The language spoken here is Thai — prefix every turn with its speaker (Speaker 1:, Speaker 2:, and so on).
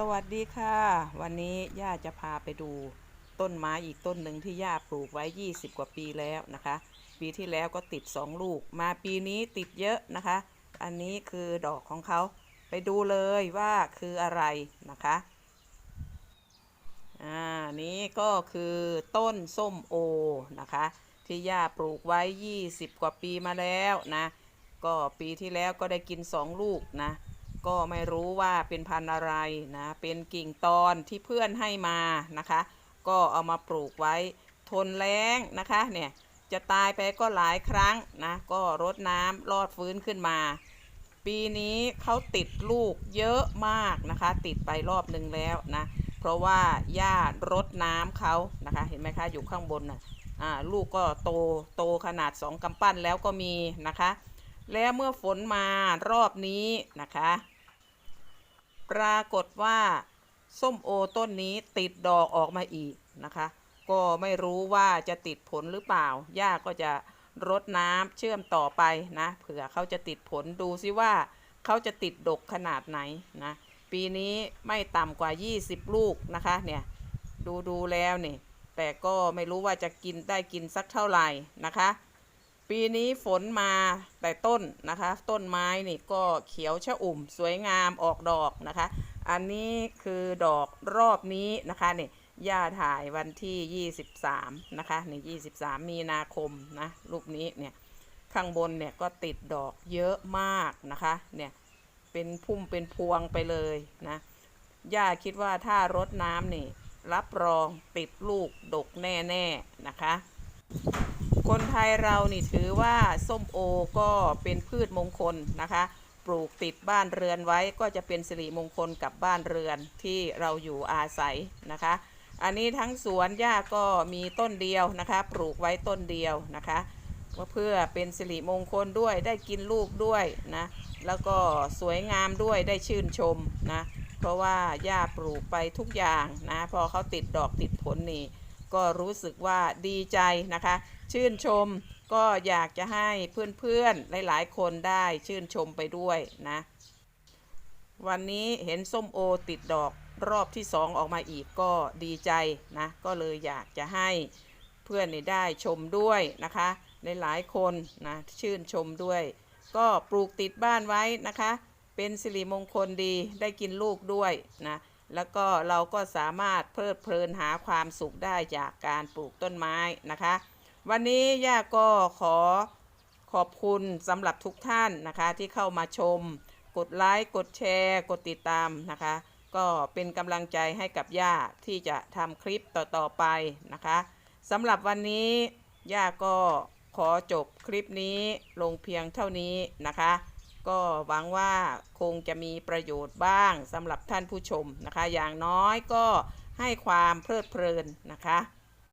Speaker 1: สวัสดีค่ะ วันนี้ย่าจะพาไปดูต้นไม้อีกต้นหนึ่งที่ย่าปลูกไว้ 20 กว่าปีแล้วนะคะ ปีที่แล้วก็ติด 2 ลูก มาปีนี้ติดเยอะนะคะ อันนี้คือดอกของเขาไปดูเลยว่าคืออะไรนะคะอ่านี้ก็คือต้นส้มโอนะคะ ที่ย่าปลูกไว้ 20 กว่าปีมาแล้วนะ ก็ปีที่แล้วก็ได้กิน 2 ลูกนะ ก็ไม่รู้ว่าเป็นพันธุ์อะไรนะ เป็นกิ่งตอนที่เพื่อนให้มานะคะ ก็เอามาปลูกไว้ทนแล้งนะคะเนี่ยจะตายไปก็หลายครั้งนะก็รดน้ำรอดฟื้นขึ้นมา ปีนี้เขาติดลูกเยอะมากนะคะ ติดไปรอบหนึ่งแล้วนะ เพราะว่าหญ้ารดน้ำเขานะคะ เห็นไหมคะอยู่ข้างบนน่ะอ่าลูกก็โตโตขนาดสองกำปั้นแล้วก็มีนะคะ แล้วเมื่อฝนมารอบนี้นะคะ ปรากฏว่าส้มโอต้นนี้ติดดอกออกมาอีกนะคะ ก็ไม่รู้ว่าจะติดผลหรือเปล่า ย่าก็จะรดน้ำเชื่อมต่อไปนะ เผื่อเขาจะติดผลดูซิว่าเขาจะติดดกขนาดไหนนะ ปีนี้ไม่ต่ำกว่า 20 ลูกนะคะเนี่ยดูดูแล้วนี่แต่ก็ไม่รู้ว่าจะกินได้กินสักเท่าไหร่นะคะ ปีนี้ฝนมาแต่ต้นนะคะ ต้นไม้นี่ก็เขียวชะอุ่ม สวยงามออกดอกนะคะ อันนี้คือดอกรอบนี้นะคะเนี่ยย่าถ่ายวันที่ 23 นะคะนี่23 มีนาคมนะรูปนี้เนี่ยข้างบนเนี่ยก็ติดดอกเยอะมากนะคะเนี่ยเป็นพุ่มเป็นพวงไปเลยนะย่าคิดว่าถ้ารดน้ำนี่ รับรองติดลูกดกแน่ ๆ นะคะ คนไทยเรานี่ถือว่าส้มโอก็เป็นพืชมงคลนะคะ ปลูกติดบ้านเรือนไว้ก็จะเป็นสิริมงคลกับบ้านเรือนที่เราอยู่อาศัยนะคะ อันนี้ทั้งสวนหญ้าก็มีต้นเดียวนะคะ ปลูกไว้ต้นเดียวนะคะเพื่อเป็นสิริมงคลด้วยได้กินลูกด้วยนะแล้วก็สวยงามด้วยได้ชื่นชมนะเพราะว่าหญ้าปลูกไปทุกอย่างนะพอเขาติดดอกติดผลนี่ก็รู้สึกว่าดีใจนะคะ ชื่นชมก็อยากจะให้เพื่อนๆ หลายๆ คนได้ชื่นชมไปด้วยนะ วันนี้เห็นส้มโอติดดอกรอบที่สองออกมาอีกก็ดีใจนะ ก็เลยอยากจะให้เพื่อนได้ชมด้วยนะคะหลายๆคนนะชื่นชมด้วย ก็ปลูกติดบ้านไว้นะคะ เป็นสิริมงคลดีได้กินลูกด้วยนะแล้วก็เราก็สามารถเพลิดเพลินหาความสุขได้จากการปลูกต้นไม้นะคะ วันนี้ย่าก็ขอขอบคุณสำหรับทุกท่านนะคะ ที่เข้ามาชม กดไลค์กดแชร์ กดติดตามนะคะ ก็เป็นกำลังใจให้กับย่าที่จะทำคลิปต่อๆไปนะคะสำหรับวันนี้ย่าก็ขอจบคลิปนี้ลงเพียงเท่านี้นะคะ ก็หวังว่าคงจะมีประโยชน์บ้างสำหรับท่านผู้ชมนะคะ อย่างน้อยก็ให้ความเพลิดเพลินนะคะ